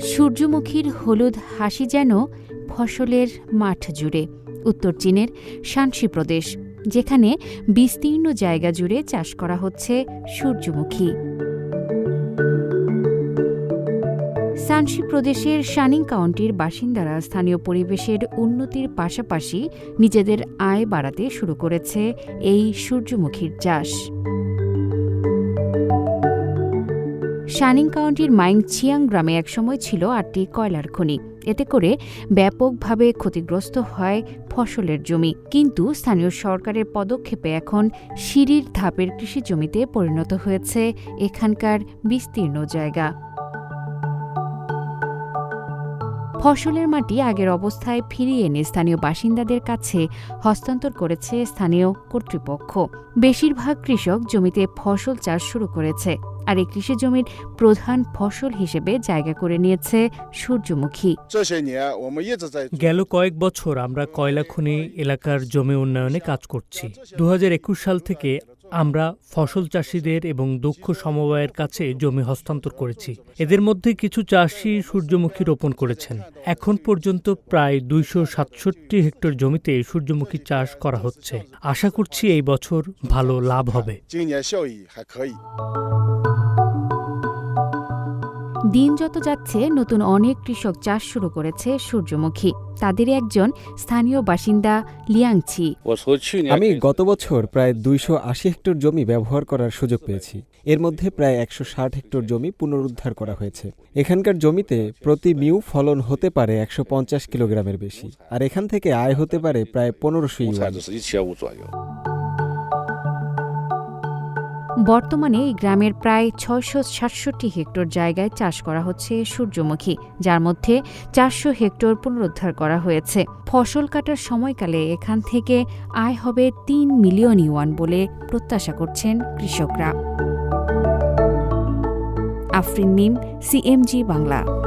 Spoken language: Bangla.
সূর্যমুখীর হলুদ হাসি যেন ফসলের মাঠ জুড়ে। উত্তর চীনের শানসি প্রদেশ, যেখানে বিস্তীর্ণ জায়গা জুড়ে চাষ করা হচ্ছে সূর্যমুখী। সানসি প্রদেশের শানিং কাউন্টির বাসিন্দারা স্থানীয় পরিবেশের উন্নতির পাশাপাশি নিজেদের আয় বাড়াতে শুরু করেছে এই সূর্যমুখীর চাষ। শানিং কাউন্টির মাইং চিয়াং গ্রামে একসময় ছিল আটটি কয়লার খনি। এতে করে ব্যাপকভাবে ক্ষতিগ্রস্ত হয় ফসলের জমি। কিন্তু স্থানীয় সরকারের পদক্ষেপে এখন সিঁড়ির ধাপের কৃষি জমিতে পরিণত হয়েছে এখানকার বিস্তীর্ণ জায়গা। ফসলের মাটি আগের অবস্থায় ফিরিয়ে এনে স্থানীয় বাসিন্দাদের কাছে হস্তান্তর করেছে স্থানীয় কর্তৃপক্ষ। বেশিরভাগ কৃষক জমিতে ফসল চাষ শুরু করেছে। আর এই কৃষি জমির প্রধান ফসল হিসেবে জায়গা করে নিয়েছে সূর্যমুখী। গেল কয়েক বছর আমরা কয়লা খনি এলাকার জমি উন্নয়নে কাজ করছি। দু হাজার একুশ সাল থেকে আমরা ফসল চাষিদের এবং দক্ষ সমবায়ের কাছে জমি হস্তান্তর করেছি। এদের মধ্যে কিছু চাষি সূর্যমুখী রোপণ করেছেন। এখন পর্যন্ত প্রায় দুইশো সাতষট্টি হেক্টর জমিতে সূর্যমুখী চাষ করা হচ্ছে। আশা করছি এই বছর ভালো লাভ হবে। দিন যত যাচ্ছে, নতুন অনেক কৃষক চাষ শুরু করেছে সূর্যমুখী। তাদের একজন স্থানীয় বাসিন্দা লিয়াংছি আমি গত বছর প্রায় দুইশো আশি হেক্টর জমি ব্যবহার করার সুযোগ পেয়েছি। এর মধ্যে প্রায় একশো ষাট হেক্টর জমি পুনরুদ্ধার করা হয়েছে। এখানকার জমিতে প্রতি মিউ ফলন হতে পারে একশো পঞ্চাশ কিলোগ্রামের বেশি। আর এখান থেকে আয় হতে পারে প্রায় পনেরোশো ইউয়ান বর্তমানে এই গ্রামের প্রায় ছয়শো সাতষট্টি হেক্টর জায়গায় চাষ করা হচ্ছে সূর্যমুখী, যার মধ্যে চারশো হেক্টর পুনরুদ্ধার করা হয়েছে। ফসল কাটার সময়কালে এখান থেকে আয় হবে তিন মিলিয়ন ইউয়ান বলে প্রত্যাশা করছেন কৃষকরা। আফরিন নিম, সিএমজি বাংলা।